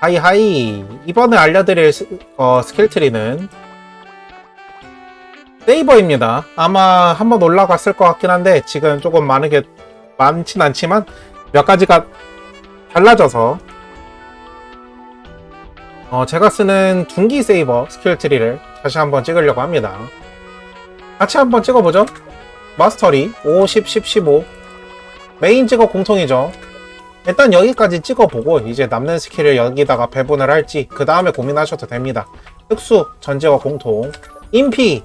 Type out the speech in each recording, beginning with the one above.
하이하이. 이번에 알려드릴 스, 어, 스킬 트리는 세이버입니다. 아마 한번 올라갔을 것 같긴 한데 지금 조금 많은 게 많진 않지만 몇 가지가 달라져서 어, 제가 쓰는 둔기 세이버 스킬 트리를 다시 한번 찍으려고 합니다. 같이 한번 찍어보죠. 마스터리 5, 10, 10, 15 메인 찍어 공통이죠 일단 여기까지 찍어보고 이제 남는 스킬을 여기다가 배분을 할지 그 다음에 고민하셔도 됩니다. 특수, 전제와 공통, 인피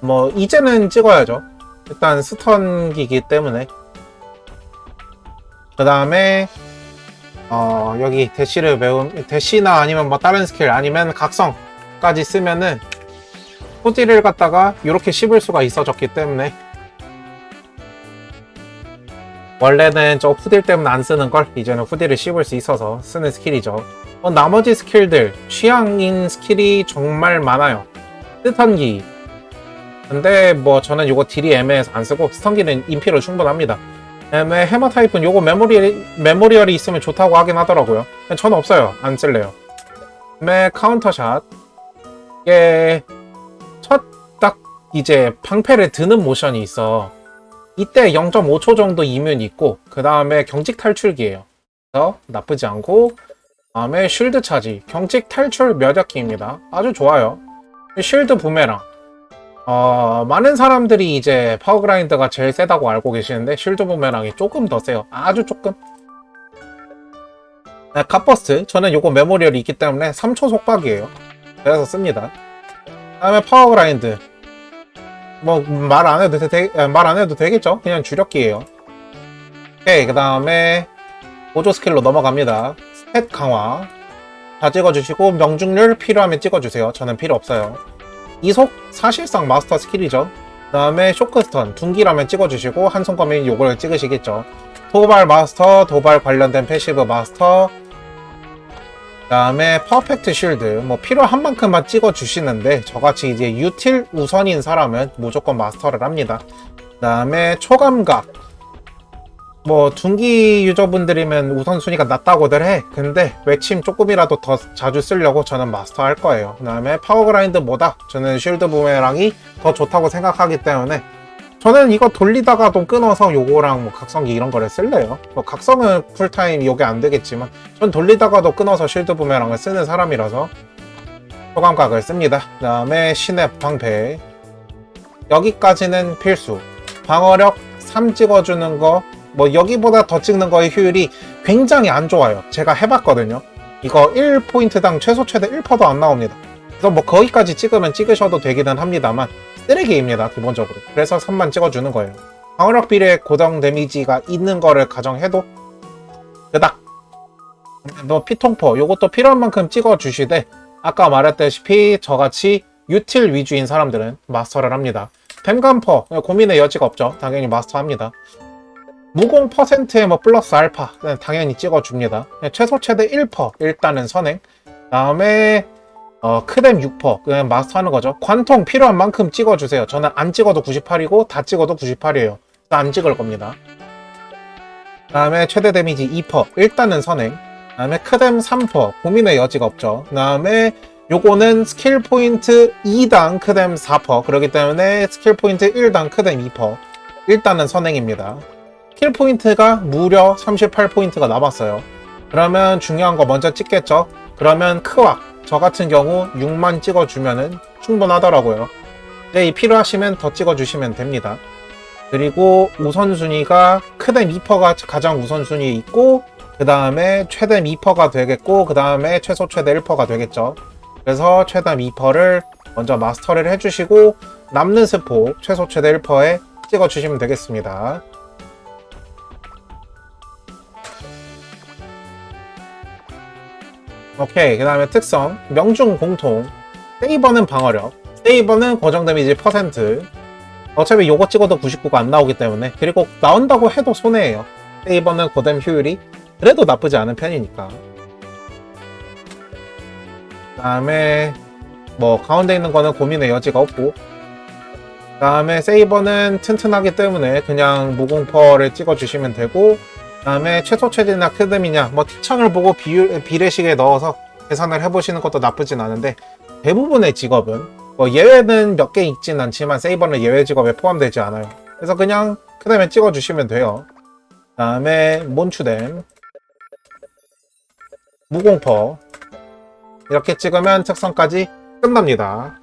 뭐 이제는 찍어야죠. 일단 스턴기기 때문에 그 다음에 어 여기 대시를 배운 대시나 아니면 뭐 다른 스킬 아니면 각성까지 쓰면은 후디를 갖다가 이렇게 씹을 수가 있어졌기 때문에 원래는 저 후딜 때문에 안 쓰는 걸 이제는 후딜을 씹을 수 있어서 쓰는 스킬이죠. 어, 나머지 스킬들 취향인 스킬이 정말 많아요. 스턴기. 근데 뭐 저는 요거 딜이 애매해서 안 쓰고 스턴기는 인피로 충분합니다. 그다음에 해머 타입은 요거 메모리 메모리얼이 있으면 좋다고 하긴 하더라고요. 저는 없어요. 안 쓸래요. 그다음에 카운터샷. 이게 첫 딱 이제 방패를 드는 모션이 있어. 이때 0.5초 정도 이면 있고 그 다음에 경직 탈출기예요. 그래서 나쁘지 않고 다음에 쉴드 차지 경직 탈출 면역기입니다. 아주 좋아요. 쉴드 부메랑 어, 많은 사람들이 이제 파워그라인드가 제일 세다고 알고 계시는데 쉴드 부메랑이 조금 더 세요. 아주 조금. 네, 캅버스트 저는 요거 메모리얼이 있기 때문에 3초 속박이에요. 그래서 씁니다. 다음에 파워그라인드 뭐 말 안 해도 되, 말안 해도 되겠죠? 그냥 주력기예요. 오케이 그 다음에 보조 스킬로 넘어갑니다. 스탯 강화 다 찍어주시고 명중률 필요하면 찍어주세요. 저는 필요 없어요. 이속 사실상 마스터 스킬이죠. 그 다음에 쇼크스턴 둔기라면 찍어주시고 한손검인 요걸 찍으시겠죠. 도발 마스터 도발 관련된 패시브 마스터 그 다음에 퍼펙트 쉴드. 뭐 필요한 만큼만 찍어 주시는데 저같이 이제 유틸 우선인 사람은 무조건 마스터를 합니다. 그 다음에 초감각. 뭐 둔기 유저분들이면 우선순위가 낮다고들 해. 근데 외침 조금이라도 더 자주 쓰려고 저는 마스터 할 거예요. 그 다음에 파워그라인드 뭐다? 저는 쉴드 부메랑이 더 좋다고 생각하기 때문에 저는 이거 돌리다가도 끊어서 요거랑 뭐 각성기 이런 거를 쓸래요. 뭐 각성은 쿨타임 요게 안 되겠지만 전 돌리다가도 끊어서 쉴드 부메랑을 쓰는 사람이라서 소감각을 씁니다. 그 다음에 신의 방패 여기까지는 필수. 방어력 3 찍어주는 거 뭐 여기보다 더 찍는 거의 효율이 굉장히 안 좋아요. 제가 해봤거든요. 이거 1포인트당 최소 최대 1%도 안 나옵니다. 그래서 뭐 거기까지 찍으면 찍으셔도 되기는 합니다만 쓰레기입니다 기본적으로. 그래서 3만 찍어주는 거예요. 방어력 비례 고정 데미지가 있는 거를 가정해도 그닥 뭐 피통포 요것도 필요한 만큼 찍어주시되 아까 말했다시피 저같이 유틸 위주인 사람들은 마스터를 합니다. 댐감퍼 고민의 여지가 없죠. 당연히 마스터합니다. 무공 퍼센트에 뭐 플러스 알파 네, 당연히 찍어줍니다. 최소 최대 1% 일단은 선행. 다음에 어, 크뎀 6%. 그냥 마스터하는 거죠. 관통 필요한 만큼 찍어주세요. 저는 안 찍어도 98이고 다 찍어도 98이에요. 안 찍을 겁니다. 그 다음에 최대 데미지 2%. 일단은 선행. 그 다음에 크뎀 3%. 고민의 여지가 없죠. 그 다음에 요거는 스킬 포인트 2당 크뎀 4%. 그렇기 때문에 스킬 포인트 1당 크뎀 2%. 일단은 선행입니다. 스킬 포인트가 무려 38포인트가 남았어요. 그러면 중요한 거 먼저 찍겠죠? 그러면 크왁. 저 같은 경우 6만 찍어주면은 충분하더라고요. 이제 이 필요하시면 더 찍어주시면 됩니다. 그리고 우선순위가 크뎀 2%가 가장 우선순위에 있고 그 다음에 최대 2%가 되겠고 그 다음에 최소 최대 1%가 되겠죠. 그래서 최대 2%를 먼저 마스터를 해주시고 남는 스포 최소 최대 1%에 찍어주시면 되겠습니다. 오케이 그 다음에 특성. 명중 공통. 세이버는 방어력. 세이버는 고정 데미지 퍼센트. 어차피 요거 찍어도 99가 안 나오기 때문에. 그리고 나온다고 해도 손해예요. 세이버는 고뎀 효율이 그래도 나쁘지 않은 편이니까. 그 다음에 뭐 가운데 있는 거는 고민의 여지가 없고. 그 다음에 세이버는 튼튼하기 때문에 그냥 무공퍼를 찍어주시면 되고 다음에 최소 최대나 크듬이냐 뭐 티창을 보고 비율, 비례식에 넣어서 계산을 해보시는 것도 나쁘진 않은데 대부분의 직업은 뭐 예외는 몇 개 있진 않지만 세이버는 예외 직업에 포함되지 않아요. 그래서 그냥 크뎀에 찍어주시면 돼요. 다음에 몬추뎀 무공포 이렇게 찍으면 특성까지 끝납니다.